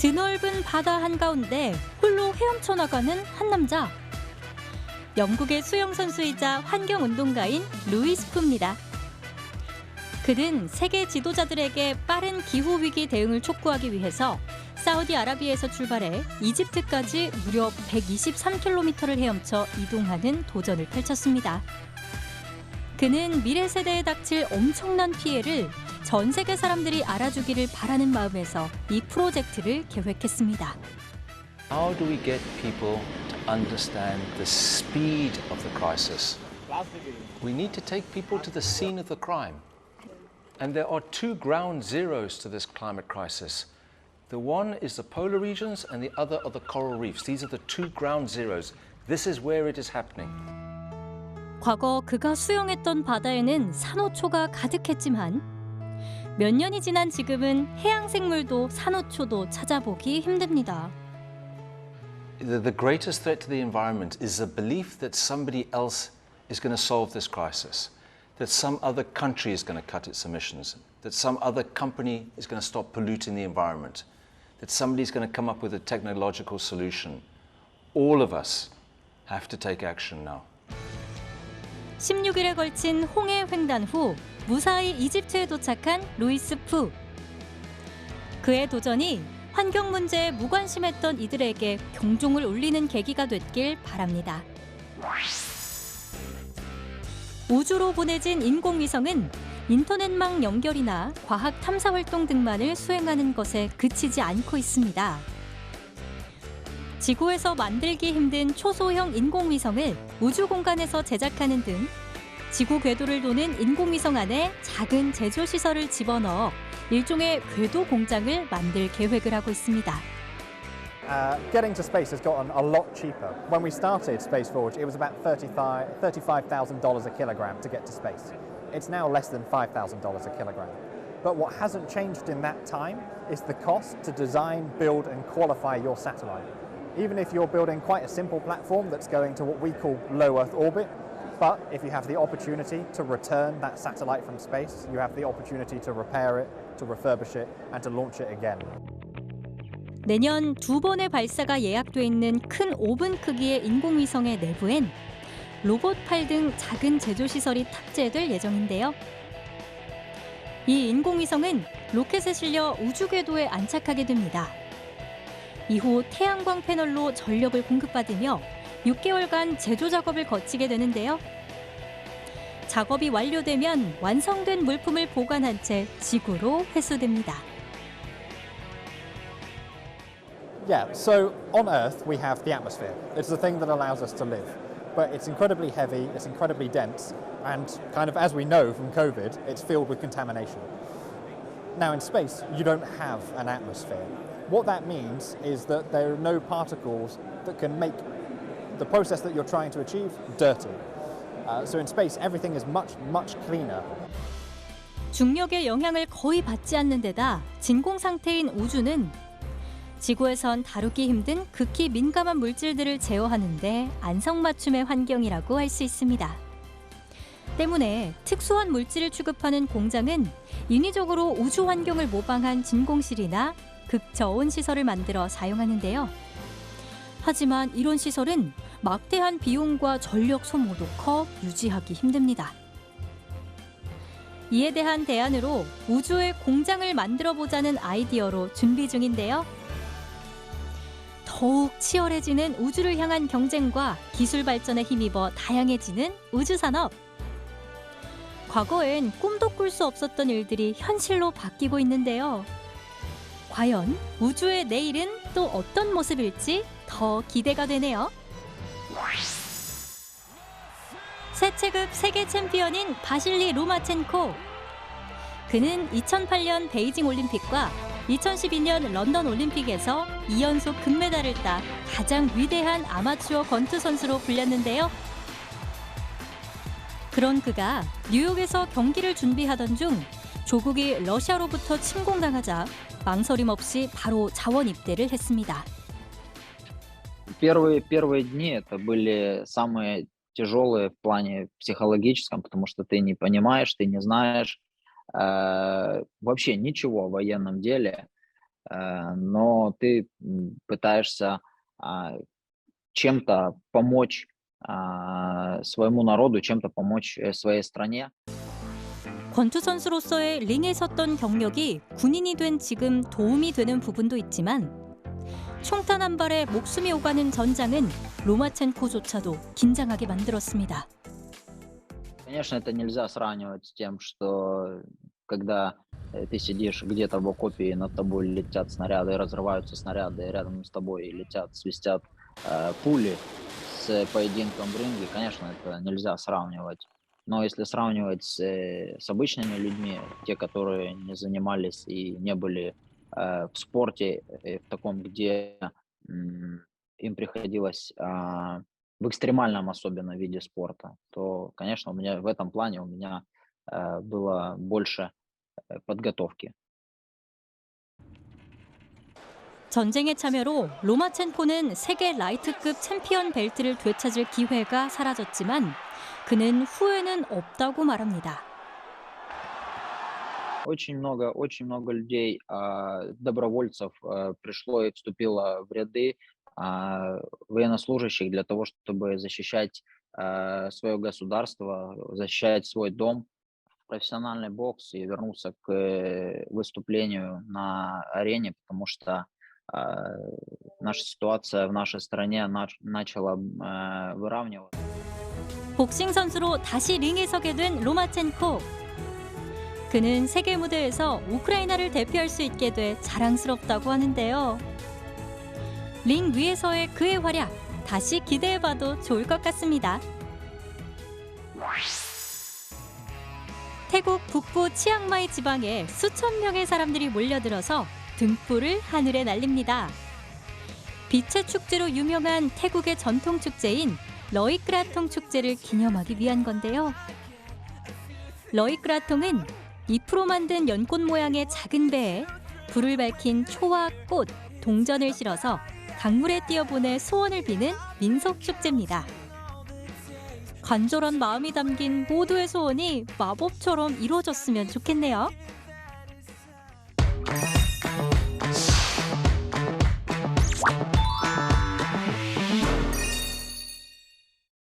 드넓은 바다 한가운데 홀로 헤엄쳐 나가는 한 남자. 영국의 수영 선수이자 환경 운동가인 루이스 푸입니다. 그는 세계 지도자들에게 빠른 기후 위기 대응을 촉구하기 위해서 사우디아라비아에서 출발해 이집트까지 무려 123km를 헤엄쳐 이동하는 도전을 펼쳤습니다. 그는 미래 세대에 닥칠 엄청난 피해를 전 세계 사람들이 알아주기를 바라는 마음에서 이 프로젝트를 계획했습니다. How do we get people to understand the speed of the crisis? We need to take people to the scene of the crime. And there are two ground zeros to this climate crisis. The one is the polar regions, and the other are the coral reefs. These are the two ground zeros. This is where it is happening. 과거 그가 수영했던 바다에는 산호초가 가득했지만 몇 년이 지난 지금은 해양 생물도 산호초도 찾아보기 힘듭니다. The, greatest threat to the environment is the belief that somebody else is going to solve this crisis, that some other country is going to cut its emissions, that some other company is going to stop polluting the environment, that somebody's going to come up with a technological solution. All of us have to take action now. 16일에 걸친 홍해 횡단 후 무사히 이집트에 도착한 루이스 푸. 그의 도전이 환경 문제에 무관심했던 이들에게 경종을 울리는 계기가 됐길 바랍니다. 우주로 보내진 인공위성은 인터넷망 연결이나 과학 탐사 활동 등만을 수행하는 것에 그치지 않고 있습니다. 지구에서 만들기 힘든 초소형 인공위성을 우주 공간에서 제작하는 등 지구 궤도를 도는 인공위성 안에 작은 제조 시설을 집어넣어 일종의 궤도 공장을 만들 계획을 하고 있습니다. Uh, getting to space has gotten a lot cheaper. When we started Space Forge, it was about $35,000 $35, a kilogram to get to space. It's now less than $5,000 a kilogram. But what hasn't changed in that time is the cost to design, build, and qualify your satellite. Even if you're building quite a simple platform that's going to what we call low Earth orbit, but if you have the opportunity to return that satellite from space, you have the opportunity to repair it, to refurbish it, and to launch it again. 내년 두 번의 발사가 예약돼 있는 큰 오븐 크기의 인공위성의 내부엔 로봇 팔 등 작은 제조 시설이 탑재될 예정인데요. 이 인공위성은 로켓에 실려 우주 궤도에 안착하게 됩니다. 이후 태양광 패널로 전력을 공급받으며 6개월간 제조 작업을 거치게 되는데요. 작업이 완료되면 완성된 물품을 보관한 채 지구로 회수됩니다. Yeah, so on Earth we have the atmosphere. It's the thing that allows us to live. But it's incredibly heavy, it's incredibly dense, and kind of as we know from COVID, it's filled with contamination. Now in space, you don't have an atmosphere. What that means is that there are no particles that can make the process that you're trying to achieve dirty. Uh, so in space, everything is much, much cleaner. 중력의 영향을 거의 받지 않는 데다 진공 상태인 우주는 지구에선 다루기 힘든 극히 민감한 물질들을 제어하는데 안성맞춤의 환경이라고 할 수 있습니다. 때문에 특수한 물질을 취급하는 공장은 인위적으로 우주 환경을 모방한 진공실이나 극저온 시설을 만들어 사용하는데요. 하지만 이런 시설은 막대한 비용과 전력 소모도 커 유지하기 힘듭니다. 이에 대한 대안으로 우주의 공장을 만들어 보자는 아이디어로 준비 중인데요. 더욱 치열해지는 우주를 향한 경쟁과 기술 발전에 힘입어 다양해지는 우주 산업. 과거엔 꿈도 꿀 수 없었던 일들이 현실로 바뀌고 있는데요. 과연 우주의 내일은 또 어떤 모습일지 더 기대가 되네요. 새 체급 세계 챔피언인 바실리 로마첸코. 그는 2008년 베이징 올림픽과 2012년 런던 올림픽에서 2연속 금메달을 따 가장 위대한 아마추어 권투 선수로 불렸는데요. 그런 그가 뉴욕에서 경기를 준비하던 중 조국이 러시아로부터 침공당하자 망설임 없이 바로 자원 입대를 했습니다. Первые, первые дни это были самые тяжелые в плане психологическом, потому что ты не понимаешь, ты не знаешь э, вообще ничего о военном деле. э, но ты м, пытаешься а, чем-то помочь а, своему народу, чем-то помочь э, своей стране. 권투 선수로서의 링에 섰던 경력이 군인이 된 지금 도움이 되는 부분도 있지만 총탄 한 발에 목숨이 오가는 전장은 로마첸코조차도 긴장하게 만들었습니다. Конечно, это нельзя сравнивать с тем, что когда э, ты сидишь где-то в окопе, и над тобой летят снаряды, разрываются снаряды, и рядом с тобой летят, свистят э, пули с поединком в ринге, конечно, это нельзя сравнивать. Но если сравнивать с, э, с обычными людьми, те, которые не занимались и не были э, в спорте, э, в таком, где м, им приходилось а, в экстремальном особенно виде спорта, то, конечно, у меня в этом плане у меня э, было больше э, подготовки. 전쟁의 참여로 로마첸코는 세계 라이트급 챔피언 벨트를 되찾을 기회가 사라졌지만 그는 후회는 없다고 말합니다. Очень много, очень много людей, а, добровольцев а, пришло и вступило в ряды а, военнослужащих для того, чтобы защищать свое государство, защищать свой дом, профессиональный бокс и вернуться к э, выступлению на арене, потому что а, наша ситуация в нашей стране нач- начала э, выравниваться. 복싱 선수로 다시 링에 서게 된 로마첸코. 그는 세계 무대에서 우크라이나를 대표할 수 있게 돼 자랑스럽다고 하는데요. 링 위에서의 그의 활약 다시 기대해봐도 좋을 것 같습니다. 태국 북부 치앙마이 지방에 수천 명의 사람들이 몰려들어서 등불을 하늘에 날립니다. 빛의 축제로 유명한 태국의 전통 축제인 러이크라통 축제를 기념하기 위한 건데요. 러이크라통은 잎으로 만든 연꽃 모양의 작은 배에 불을 밝힌 초와 꽃, 동전을 실어서 강물에 띄어보내 소원을 비는 민속 축제입니다. 간절한 마음이 담긴 모두의 소원이 마법처럼 이루어졌으면 좋겠네요.